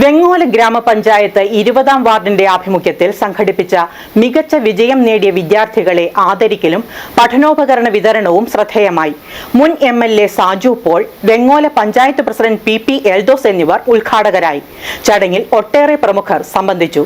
വെങ്ങോല ഗ്രാമപഞ്ചായത്ത് ഇരുപതാം വാർഡിന്റെ ആഭിമുഖ്യത്തിൽ സംഘടിപ്പിച്ച മികച്ച വിജയം നേടിയ വിദ്യാർത്ഥികളെ ആദരിക്കലും പഠനോപകരണ വിതരണവും ശ്രദ്ധേയമായി. മുൻ M L A Saju Paul Vengola panchayat president P P Eldhose എന്നിവർ ഉദ്ഘാടകരായി. ചടങ്ങിൽ ഒട്ടേറെ പ്രമുഖർ സംബന്ധിച്ചു.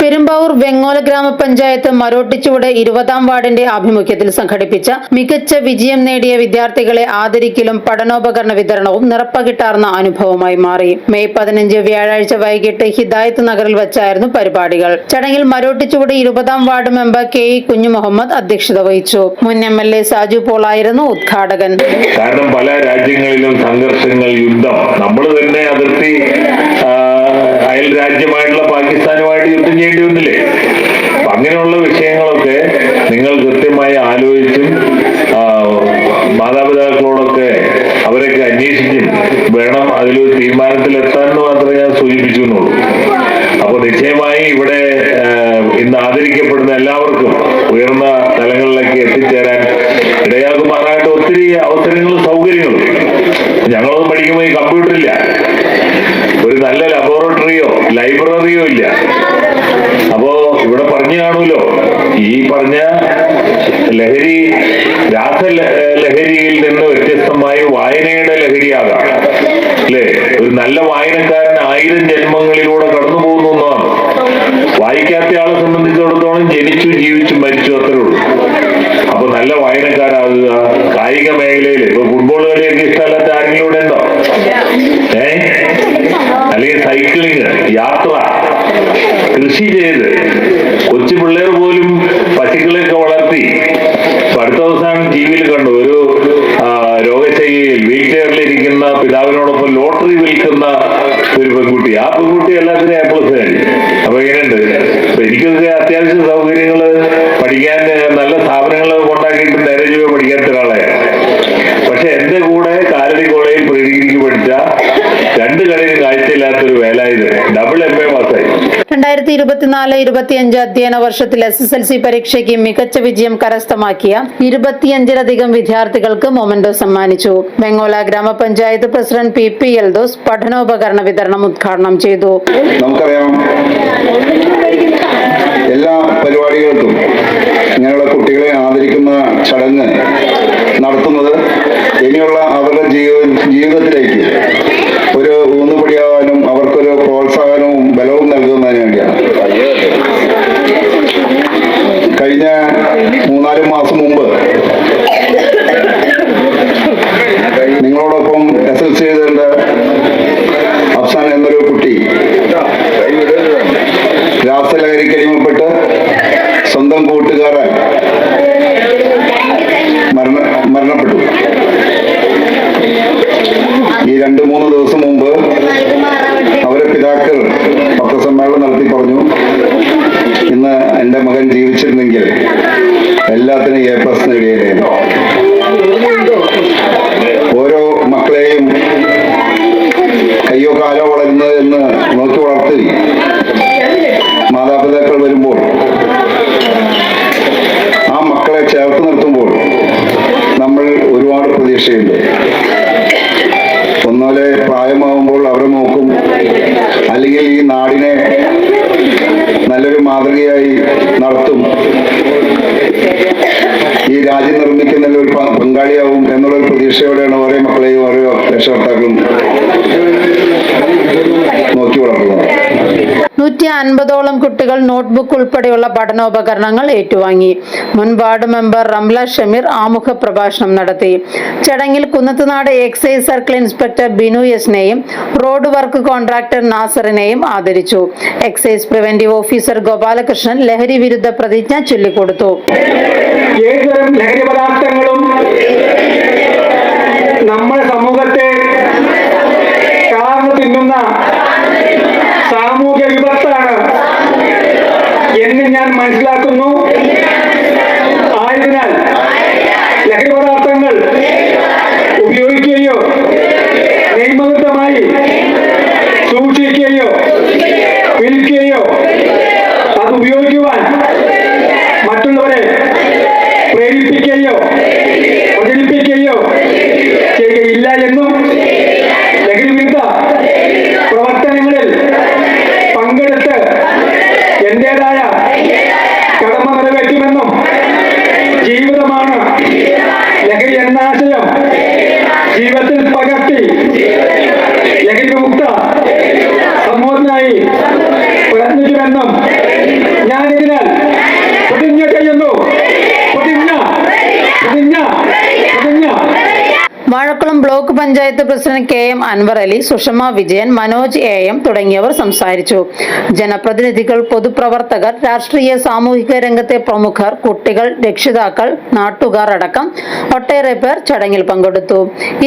പെരുമ്പാവൂർ വെങ്ങോല ഗ്രാമപഞ്ചായത്ത് മരോട്ടിച്ചുവട് ഇരുപതാം വാർഡിന്റെ ആഭിമുഖ്യത്തിൽ സംഘടിപ്പിച്ച മികച്ച വിജയം നേടിയ വിദ്യാർത്ഥികളെ ആദരിക്കലും പഠനോപകരണ വിതരണവും നിറപ്പകിട്ടാർന്ന അനുഭവമായി മാറി. മെയ് പതിനഞ്ച് വ്യാഴാഴ്ച വൈകിട്ട് ഹിദായത്ത് നഗറിൽ വെച്ചായിരുന്നു പരിപാടികൾ. ചടങ്ങിൽ മരോട്ടിച്ചുവട് ഇരുപതാം ward member K E Kunjumuhammed അധ്യക്ഷത വഹിച്ചു. മുൻ എം എൽ എ സാജു പോളായിരുന്നു ഉദ്ഘാടകൻ. കാരണം പല രാജ്യങ്ങളിലും സംഘർഷങ്ങൾ യുദ്ധം എല്ലാവർക്കും ഉയർന്ന തലങ്ങളിലേക്ക് എത്തിച്ചേരാൻ ഇടയാകുമാറായിട്ട് ഒത്തിരി അവസരങ്ങളും സൗകര്യങ്ങളും. ഞങ്ങളൊന്നും പഠിക്കുമ്പോൾ ഈ കമ്പ്യൂട്ടറില്ല ഒരു നല്ല ലബോറട്ടറിയോ ലൈബ്രറിയോ ഇല്ല. അപ്പോ ഇവിടെ പറഞ്ഞു കാണുമല്ലോ. ഈ പറഞ്ഞ ലഹരി രാസ ലഹരിയിൽ നിന്ന് വ്യത്യസ്തമായി വായനയുടെ ലഹരിയാകാം. അല്ലേ? ഒരു നല്ല വായനക്കാരൻ ആയിരം ജന്മങ്ങളിലൂടെ കടന്നു പോകുന്നു എന്നാണ് വായിക്കാത്ത ആളെ ജനിച്ചു ജീവിച്ചു മരിച്ചു അത്രേ ഉള്ളൂ. അപ്പൊ നല്ല വായനക്കാരാകുക. കായിക മേഖലയിൽ ഇപ്പൊ ഫുട്ബോൾ കളിയൊക്കെ ഇഷ്ടമല്ലാത്ത ആരെങ്കിലും ഇവിടെ ഉണ്ടോ? ഏ? അല്ലെങ്കിൽ സൈക്ലിങ് യാത്ര കൃഷി ചെയ്ത് കൊച്ചു പിള്ളേർ പോലും പശുക്കളെയൊക്കെ വളർത്തി. അടുത്ത ദിവസം ടി വിയിൽ കണ്ടു ഒരു രോഗശൈലിയിൽ വീൽ ചെയറിലിരിക്കുന്ന പിതാവിനോടൊപ്പം ലോട്ടറി വിൽക്കുന്ന ഒരു പെൺകുട്ടി. ആ പെൺകുട്ടി എല്ലാത്തിനും എ പ്ലസ് ഇരുപത്തിനാല് ഇരുപത്തിയഞ്ച് അധ്യയന വർഷത്തിൽ എസ് എസ് എൽ സി പരീക്ഷയ്ക്ക് മികച്ച വിജയം കരസ്ഥമാക്കിയ ഇരുപത്തിയഞ്ചിലധികം വിദ്യാർത്ഥികൾക്ക് മൊമെന്റോ സമ്മാനിച്ചു. ബംഗോള ഗ്രാമപഞ്ചായത്ത് പ്രസിഡന്റ് പി പി എൽദോസ് പഠനോപകരണ വിതരണം ഉദ്ഘാടനം ചെയ്തു. നമുക്കറിയാം എന്റെ മകൻ ജീവിച്ചിരുന്നെങ്കിൽ എല്ലാത്തിനും എ പ്ലസ് നേടിയേനെ ഓരോ മക്കളെയും കയ്യോ കാലോ വളരുന്നത് എന്ന് നോക്കി വളർത്തി മാതാപിതാക്കൾ വരുമ്പോൾ ആ മക്കളെ ചേർത്ത് നിർത്തുമ്പോൾ നമ്മൾ ഒരുപാട് പ്രതീക്ഷയുണ്ട്. ഒന്നുപോലെ പ്രായമാവുമ്പോൾ അവരെ നോക്കും. അല്ലെങ്കിൽ ഈ നാടിനെ നല്ലൊരു മാതൃകയായി രാജ്യം നിർമ്മിക്കുന്നതിൽ ഒരു പങ്കാളിയാവും പങ്കാളിയാവും എന്നുള്ളൊരു പ്രതീക്ഷയോടെയാണ് ഓരോ മക്കളെയും ഓരോ രക്ഷകർത്താക്കളും നോക്കി വളർത്തുന്നത്. നൂറ്റി അൻപതോളം കുട്ടികൾ നോട്ട്ബുക്ക് ഉൾപ്പെടെയുള്ള പഠനോപകരണങ്ങൾ ഏറ്റുവാങ്ങി. മുൻ വാർഡ് മെമ്പർ റംല ഷമീർ ആമുഖ പ്രഭാഷണം നടത്തി. ചടങ്ങിൽ Kunnathunad excise circle inspector Binu എസിനെയും road work contractor നാസറിനെയും ആദരിച്ചു. എക്സൈസ് പ്രിവന്റീവ് ഓഫീസർ ഗോപാലകൃഷ്ണൻ ലഹരി വിരുദ്ധ പ്രതിജ്ഞ ചൊല്ലിക്കൊടുത്തു. ഏതുതരം ലഹരി പദാർത്ഥങ്ങളും Vazhakulam block panchayat president K M Anwar Ali Sushama Vijayan Manoj A M തുടങ്ങിയവർ സംസാരിച്ചു. ജനപ്രതിനിധികൾ പൊതുപ്രവർത്തകർ രാഷ്ട്രീയ സാമൂഹിക രംഗത്തെ പ്രമുഖർ കുട്ടികൾ രക്ഷിതാക്കൾ നാട്ടുകാർ അടക്കം ഒട്ടേറെ പേർ ചടങ്ങിൽ പങ്കെടുത്തു.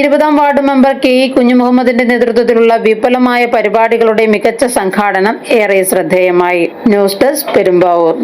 ഇരുപതാം വാർഡ് മെമ്പർ കെ ഇ കുഞ്ഞുമുഹമ്മദിന്റെ നേതൃത്വത്തിലുള്ള വിപുലമായ പരിപാടികളുടെ മികച്ച സംഘാടനം ഏറെ ശ്രദ്ധേയമായി. News desk Perumbavoor.